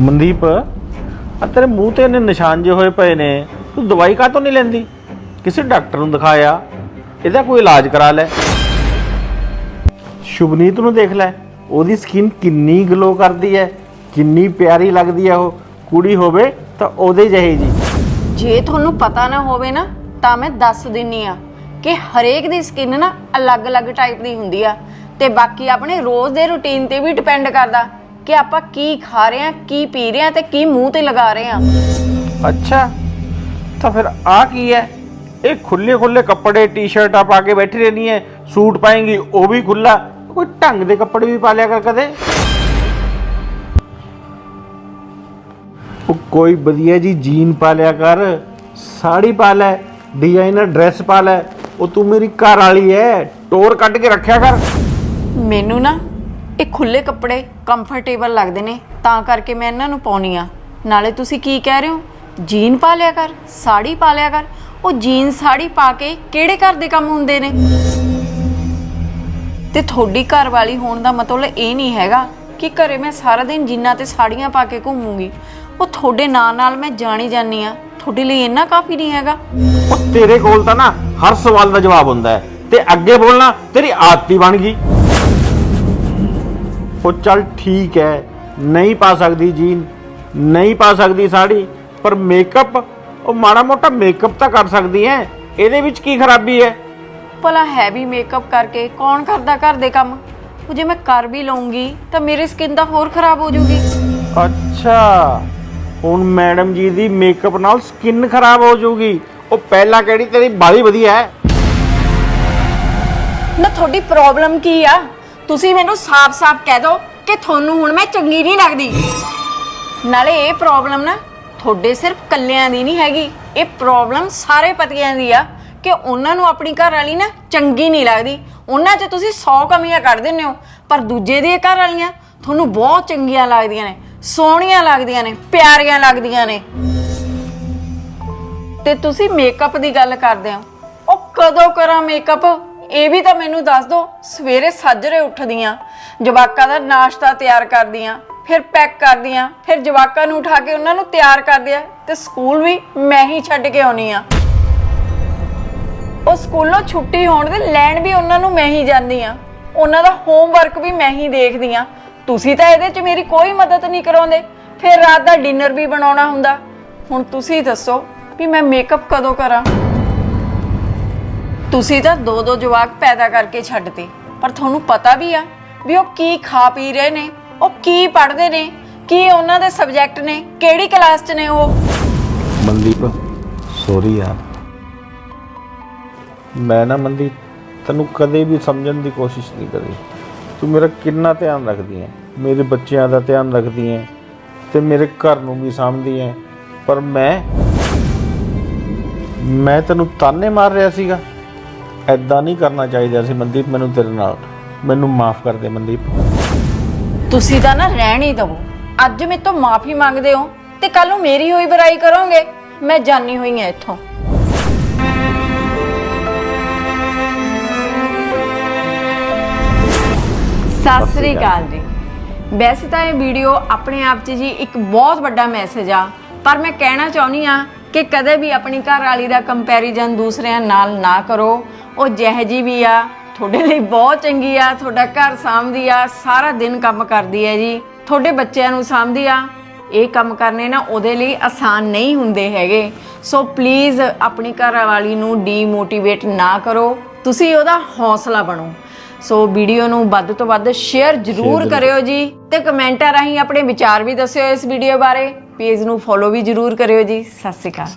ਮਨਦੀਪ, ਆ ਤੇਰੇ ਮੂੰਹ ਤੇ ਇਹਨੇ ਨਿਸ਼ਾਨ ਜੇ ਹੋਏ ਪਏ ਨੇ, ਤੂੰ ਦਵਾਈ ਕਾਹਤੋਂ ਨਹੀਂ ਲੈਂਦੀ? ਕਿਸੇ ਡਾਕਟਰ ਨੂੰ ਦਿਖਾਇਆ, ਇਹਦਾ ਕੋਈ ਇਲਾਜ ਕਰਾ ਲੈ। ਸ਼ੁਭਨੀਤ ਨੂੰ ਦੇਖ ਲੈ, ਉਹਦੀ ਸਕਿਨ ਕਿੰਨੀ ਗਲੋ ਕਰਦੀ ਹੈ ਕਿੰਨੀ ਪਿਆਰੀ ਲੱਗਦੀ ਹੈ ਉਹ। ਕੁੜੀ ਹੋਵੇ ਤਾਂ ਉਹਦੇ ਜਿਹੀ ਜੀ। ਜੇ ਤੁਹਾਨੂੰ ਪਤਾ ਨਾ ਹੋਵੇ ਨਾ, ਤਾਂ ਮੈਂ ਦੱਸ ਦਿੰਨੀ ਆ ਕਿ ਹਰੇਕ ਦੀ ਸਕਿਨ ਨਾ ਅਲੱਗ-ਅਲੱਗ ਟਾਈਪ ਦੀ ਹੁੰਦੀ ਆ, ਤੇ ਬਾਕੀ ਆਪਣੇ ਰੋਜ਼ ਦੇ ਰੁਟੀਨ ਤੇ ਵੀ ਡਿਪੈਂਡ ਕਰਦਾ। ਕਿ ਆਪਾਂ ਕੀ ਖਾ ਰਹੇ ਆ ਕੀ ਪੀ ਰਹੇ ਆ ਤੇ ਕੀ ਮੂੰਹ ਤੇ ਲਗਾ ਰਹੇ ਆ ਅੱਛਾ ਤਾਂ ਫਿਰ ਆ ਕੀ ਹੈ? ਇਹ ਖੁੱਲੇ ਖੁੱਲੇ ਕੱਪੜੇ ਟੀ-ਸ਼ਰਟਾਂ ਪਾ ਕੇ ਬੈਠੀ ਰਹਿਣੀ ਹੈ ਸੂਟ ਪਾਏਂਗੀ ਉਹ ਵੀ ਖੁੱਲਾ ਕੋਈ ਢੰਗ ਦੇ ਕੱਪੜੇ ਵੀ ਪਾ ਲਿਆ ਕਰ ਕਦੇ। ਉਹ ਕੋਈ ਵਧੀਆ ਜੀ ਜੀਨ ਪਾ ਲਿਆ ਕਰ ਸਾੜੀ ਪਾ ਲੈ ਡਿਜ਼ਾਈਨਰ ਡਰੈਸ ਪਾ ਲੈ ਉਹ ਤੂੰ ਮੇਰੀ ਘਰ ਵਾਲੀ ਹੈ ਟੋਰ ਕੱਢ ਕੇ ਰੱਖਿਆ ਕਰ। ਮੈਨੂੰ ਨਾ ਇਹ ਖੁੱਲੇ ਕੱਪੜੇ ਕੰਫਰਟੇਬਲ ਲੱਗਦੇ ਨੇ, ਤਾਂ ਕਰਕੇ ਮੈਂ ਇਹਨਾਂ ਨੂੰ ਪਾਉਣੀ ਆ। ਨਾਲੇ ਤੁਸੀਂ ਕੀ ਕਹਿ ਰਹੇ ਹੋ? ਜੀਨ ਪਾ ਲਿਆ ਕਰ, ਸਾੜੀ ਪਾ ਲਿਆ ਕਰ। ਉਹ ਜੀਨ, ਸਾੜੀ ਪਾ ਕੇ ਕਿਹੜੇ ਘਰ ਦੇ ਕੰਮ ਹੁੰਦੇ ਨੇ? ਤੇ ਤੁਹਾਡੀ ਘਰ ਵਾਲੀ ਹੋਣ ਦਾ ਮਤਲਬ ਇਹ ਨਹੀਂ ਹੈਗਾ ਕਿ ਘਰੇ ਮੈਂ ਸਾਰਾ ਦਿਨ ਜੀਨਾਂ ਤੇ ਸਾੜੀਆਂ ਪਾ ਕੇ ਘੁੰਮੂਗੀ। ਉਹ ਤੁਹਾਡੇ ਨਾਂ ਨਾਲ ਮੈਂ ਜਾਣੀ ਜਾਨੀ ਆ। ਤੁਹਾਡੇ ਲਈ ਇੰਨਾ ਕਾਫੀ ਨਹੀਂ ਹੈਗਾ। ਉਹ ਤੇਰੇ ਕੋਲ ਤਾਂ ਨਾ ਹਰ ਸਵਾਲ ਦਾ ਜਵਾਬ ਹੁੰਦਾ ਹੈ ਤੇ ਅੱਗੇ ਬੋਲਣਾ ਤੇਰੀ ਆਦਤ ਹੀ ਬਣ ਗਈ। ਉਹ ਚੱਲ ਠੀਕ ਹੈ ਨਹੀਂ ਪਾ ਸਕਦੀ ਜੀਨ ਨਹੀਂ ਪਾ ਸਕਦੀ ਸਾੜੀ ਪਰ ਮੇਕਅਪ ਉਹ ਮਾੜਾ ਮੋਟਾ ਮੇਕਅਪ ਤਾਂ ਕਰ ਸਕਦੀ ਹੈ ਇਹਦੇ ਵਿੱਚ ਕੀ ਖਰਾਬੀ ਹੈ ਭਲਾ ਹੈਵੀ ਮੇਕਅਪ ਕਰਕੇ ਕੌਣ ਕਰਦਾ ਘਰ ਦੇ ਕੰਮ? ਉਹ ਜੇ ਮੈਂ ਕਰ ਵੀ ਲਵਾਂਗੀ ਤਾਂ ਮੇਰੀ ਸਕਿਨ ਤਾਂ ਹੋਰ ਖਰਾਬ ਹੋ ਜਾਊਗੀ। ਅੱਛਾ ਹੁਣ ਮੈਡਮ ਜੀ ਦੀ ਮੇਕਅਪ ਨਾਲ ਸਕਿਨ ਖਰਾਬ ਹੋ ਜਾਊਗੀ। ਉਹ ਪਹਿਲਾਂ ਕਿਹੜੀ ਤੇਰੀ ਬਾਲੀ ਵਧੀਆ ਹੈ ਨਾ ਤੁਹਾਡੀ ਪ੍ਰੋਬਲਮ ਕੀ ਆ? ਤੁਸੀਂ ਮੈਨੂੰ ਸਾਫ਼-ਸਾਫ਼ ਕਹਿ ਦਿਓ ਕਿ ਤੁਹਾਨੂੰ ਹੁਣ ਮੈਂ ਚੰਗੀ ਨਹੀਂ ਲੱਗਦੀ। ਨਾਲੇ ਇਹ ਪ੍ਰੋਬਲਮ ਨਾ ਤੁਹਾਡੇ ਸਿਰਫ ਕੱਲਿਆਂ ਦੀ ਨਹੀਂ ਹੈਗੀ। ਇਹ ਪ੍ਰੋਬਲਮ ਸਾਰੇ ਪਤੀਆਂ ਦੀ ਆ ਕਿ ਉਹਨਾਂ ਨੂੰ ਆਪਣੀ ਘਰ ਵਾਲੀ ਨਾ ਚੰਗੀ ਨਹੀਂ ਲੱਗਦੀ। ਉਹਨਾਂ 'ਚ ਤੁਸੀਂ 100 ਕਮੀਆਂ ਕੱਢ ਦਿੰਦੇ ਹੋ, ਪਰ ਦੂਜੇ ਦੀਆਂ ਘਰ ਵਾਲੀਆਂ ਤੁਹਾਨੂੰ ਬਹੁਤ ਚੰਗੀਆਂ ਲੱਗਦੀਆਂ ਨੇ, ਸੋਹਣੀਆਂ ਲੱਗਦੀਆਂ ਨੇ, ਪਿਆਰੀਆਂ ਲੱਗਦੀਆਂ ਨੇ। ਤੇ ਤੁਸੀਂ ਮੇਕਅਪ ਦੀ ਗੱਲ ਕਰਦੇ ਹੋ। ਉਹ ਕਦੋਂ ਕਰਾਂ ਮੇਕਅਪ ਇਹ ਵੀ ਤਾਂ ਮੈਨੂੰ ਦੱਸ ਦਿਓ ਸਵੇਰੇ ਸਾਜਰੇ ਉੱਠਦੀਆਂ, ਜਵਾਕਾਂ ਦਾ ਨਾਸ਼ਤਾ ਤਿਆਰ ਕਰਦੀਆਂ, ਫਿਰ ਪੈਕ ਕਰਦੀਆਂ, ਫਿਰ ਜਵਾਕਾਂ ਨੂੰ ਉਠਾ ਕੇ ਉਹਨਾਂ ਨੂੰ ਤਿਆਰ ਕਰਦੀਆਂ ਤੇ ਸਕੂਲ ਵੀ ਮੈਂ ਹੀ ਛੱਡ ਕੇ ਆਉਣੀ ਆ। ਉਹ ਸਕੂਲੋਂ ਛੁੱਟੀ ਹੋਣ ਦੇ ਲੈਣ ਵੀ ਉਹਨਾਂ ਨੂੰ ਮੈਂ ਹੀ ਜਾਂਦੀ ਆ ਉਹਨਾਂ ਦਾ ਹੋਮਵਰਕ ਵੀ ਮੈਂ ਹੀ ਦੇਖਦੀ ਆ ਤੁਸੀਂ ਤਾਂ ਇਹਦੇ 'ਚ ਮੇਰੀ ਕੋਈ ਮਦਦ ਨਹੀਂ ਕਰਾਉਂਦੇ, ਫਿਰ ਰਾਤ ਦਾ ਡਿਨਰ ਵੀ ਬਣਾਉਣਾ ਹੁੰਦਾ। ਹੁਣ ਤੁਸੀਂ ਦੱਸੋ ਵੀ ਮੈਂ ਮੇਕਅਪ ਕਦੋਂ ਕਰਾਂ? ਤੁਸੀਂ ਤਾਂ ਦੋ ਦੋ ਜਵਾਕ ਪੈਦਾ ਕਰਕੇ ਛੱਡਤੇ, ਪਰ ਤੁਹਾਨੂੰ ਪਤਾ ਵੀ ਆ ਵੀ ਉਹ ਕੀ ਖਾ ਪੀ ਰਹੇ ਨੇ, ਉਹ ਕੀ ਪੜ੍ਹਦੇ ਨੇ, ਕੀ ਉਹਨਾਂ ਦੇ ਸਬਜੈਕਟ ਨੇ, ਕਿਹੜੀ ਕਲਾਸ 'ਚ ਨੇ ਉਹ? ਮਨਦੀਪ ਸੌਰੀ ਯਾਰ। ਮੈਂ ਨਾ ਮਨਦੀਪ, ਤੈਨੂੰ ਕਦੇ ਵੀ ਸਮਝਣ ਦੀ ਕੋਸ਼ਿਸ਼ ਨਹੀਂ ਕਰੀ ਤੂੰ ਮੇਰਾ ਕਿੰਨਾ ਧਿਆਨ ਰੱਖਦੀ ਹੈ ਮੇਰੇ ਬੱਚਿਆਂ ਦਾ ਧਿਆਨ ਰੱਖਦੀ ਹੈ ਤੇ ਮੇਰੇ ਘਰ ਨੂੰ ਵੀ ਸਾਂਭਦੀ ਹੈ ਪਰ ਮੈਂ ਮੈਂ ਤੈਨੂੰ ਤਾਨੇ ਮਾਰ ਰਿਹਾ ਸੀਗਾ। ਐਦਾਂ ਨਹੀਂ ਕਰਨਾ ਚਾਹੀਦਾ ਸੀ ਮਨਦੀਪ ਮੈਨੂੰ ਤੇਰੇ ਨਾਲ। ਮੈਨੂੰ ਮਾਫ ਕਰ ਦੇ ਮਨਦੀਪ। ਤੁਸੀਂ ਤਾਂ ਨਾ ਰਹਿਣ ਹੀ ਦਵੋ। ਅੱਜ ਮੇਰੇ ਤੋਂ ਮਾਫੀ ਮੰਗਦੇ ਹੋ ਤੇ ਕੱਲ ਨੂੰ ਮੇਰੀ ਹੋਈ ਬੁਰਾਈ ਕਰੋਗੇ। ਮੈਂ ਜਾਣੀ ਹੋਈ ਹਾਂ ਇੱਥੋਂ। ਸਤਿ ਸ੍ਰੀ ਅਕਾਲ ਜੀ। ਵੈਸੇ ਤਾਂ ਇਹ ਵੀਡੀਓ ਆਪਣੇ ਆਪ 'ਚ ਜੀ ਇੱਕ ਬਹੁਤ ਵੱਡਾ ਮੈਸੇਜ ਆ। ਪਰ ਮੈਂ ਕਹਿਣਾ ਚਾਹੁੰਦੀ ਆ ਕਿ ਕਦੇ ਵੀ ਆਪਣੀ ਘਰ ਵਾਲੀ ਦਾ ਕੰਪੈਰੀਜ਼ਨ ਦੂਸਰਿਆਂ ਨਾਲ ਨਾ ਕਰੋ। ਉਹ ਜਿਹੋ ਜੀ ਵੀ ਆ ਤੁਹਾਡੇ ਲਈ ਬਹੁਤ ਚੰਗੀ ਆ ਤੁਹਾਡਾ ਘਰ ਸਾਂਭਦੀ ਆ ਸਾਰਾ ਦਿਨ ਕੰਮ ਕਰਦੀ ਹੈ ਜੀ। ਤੁਹਾਡੇ ਬੱਚਿਆਂ ਨੂੰ ਸਾਂਭਦੀ ਆ ਇਹ ਕੰਮ ਕਰਨੇ ਨਾ ਉਹਦੇ ਲਈ ਆਸਾਨ ਨਹੀਂ ਹੁੰਦੇ ਹੈਗੇ। ਸੋ ਪਲੀਜ਼ ਆਪਣੀ ਘਰ ਵਾਲੀ ਨੂੰ ਡੀਮੋਟੀਵੇਟ ਨਾ ਕਰੋ ਤੁਸੀਂ ਉਹਦਾ ਹੌਸਲਾ ਬਣੋ। ਸੋ ਵੀਡੀਓ ਨੂੰ ਵੱਧ ਤੋਂ ਵੱਧ ਸ਼ੇਅਰ ਜ਼ਰੂਰ ਕਰਿਓ ਜੀ ਤੇ ਕਮੈਂਟਾਂ ਰਾਹੀਂ ਆਪਣੇ ਵਿਚਾਰ ਵੀ ਦੱਸਿਓ ਇਸ ਵੀਡੀਓ ਬਾਰੇ। ਪੇਜ ਨੂੰ ਫੋਲੋ ਵੀ ਜ਼ਰੂਰ ਕਰਿਓ ਜੀ। ਸਤਿ ਸ਼੍ਰੀ ਅਕਾਲ।